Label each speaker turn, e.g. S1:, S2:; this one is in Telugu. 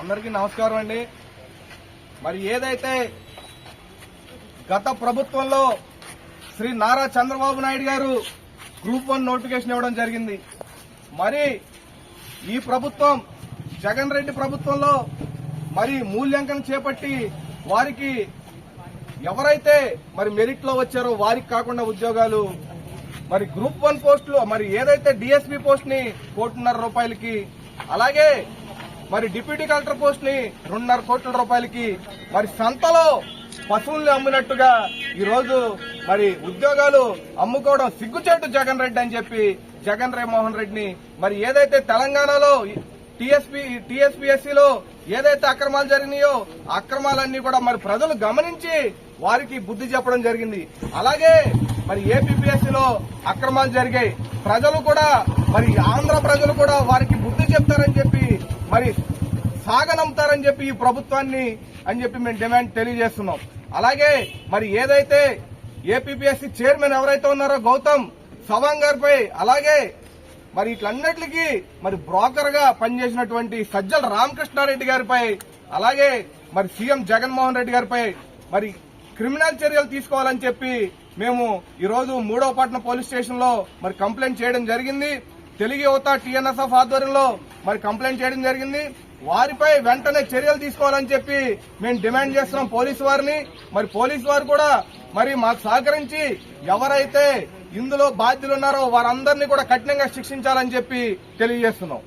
S1: అందరికీ నమస్కారం అండి. మరి ఏదైతే గత ప్రభుత్వంలో శ్రీ నారా చంద్రబాబు నాయుడు గారు గ్రూప్ వన్ నోటిఫికేషన్ ఇవ్వడం జరిగింది. మరి ఈ ప్రభుత్వం జగన్ రెడ్డి ప్రభుత్వంలో మరి మూల్యాంకనం చేపట్టి వారికి ఎవరైతే మరి మెరిట్లో వచ్చారో వారికి కాకుండా ఉద్యోగాలు మరి గ్రూప్ వన్ పోస్టులు మరి ఏదైతే డిఎస్పీ పోస్ట్ని కోటిన్నర రూపాయలకి అలాగే మరి డిప్యూటీ కలెక్టర్ పోస్ట్ని రెండున్నర కోట్ల రూపాయలకి మరి సంతలో పశువుల్ని అమ్మినట్టుగా ఈరోజు మరి ఉద్యోగాలు అమ్ముకోవడం సిగ్గుచేటు జగన్ రెడ్డి అని చెప్పి జగన్ రే మోహన్ రెడ్డిని మరి ఏదైతే తెలంగాణలో టీఎస్పీ టీఎస్పీఎస్సీలో ఏదైతే అక్రమాలు జరిగినాయో అక్రమాలన్నీ కూడా మరి ప్రజలు గమనించి వారికి బుద్ధి చెప్పడం జరిగింది. అలాగే మరి ఏపీపీఎస్సీలో అక్రమాలు జరిగాయి. ప్రజలు కూడా మరి ఆంధ్ర ప్రజలు కూడా వారికి బుద్ధి చెప్తారని అని చెప్పి ఈ ప్రభుత్వాన్ని అని చెప్పి మేము డిమాండ్ తెలియజేస్తున్నాం. అలాగే మరి ఏదైతే ఏపీపీఎస్సీ చైర్మన్ ఎవరైతే ఉన్నారో గౌతమ్ సవాంగ్ గారిపై అలాగే మరి ఇట్లన్నిటికీ మరి బ్రోకర్గా పనిచేసినటువంటి సజ్జల రామకృష్ణారెడ్డి గారిపై అలాగే మరి సీఎం జగన్మోహన్ రెడ్డి గారిపై మరి క్రిమినల్ చర్యలు తీసుకోవాలని చెప్పి మేము ఈరోజు మూడవ పట్నం పోలీస్ స్టేషన్లో మరి కంప్లైంట్ చేయడం జరిగింది. తెలుగు యువత టీఎన్ఎస్ఎఫ్ ఆధ్వర్యంలో మరి కంప్లైంట్ చేయడం జరిగింది. వారిపై వెంటనే చర్యలు తీసుకోవాలని చెప్పి మేము డిమాండ్ చేస్తున్నాం పోలీసు వారిని. మరి పోలీసు వారు కూడా మరి మాకు సహకరించి ఎవరైతే ఇందులో బాధ్యులు ఉన్నారో వారందరినీ కూడా కఠినంగా శిక్షించాలని చెప్పి తెలియజేస్తున్నాం.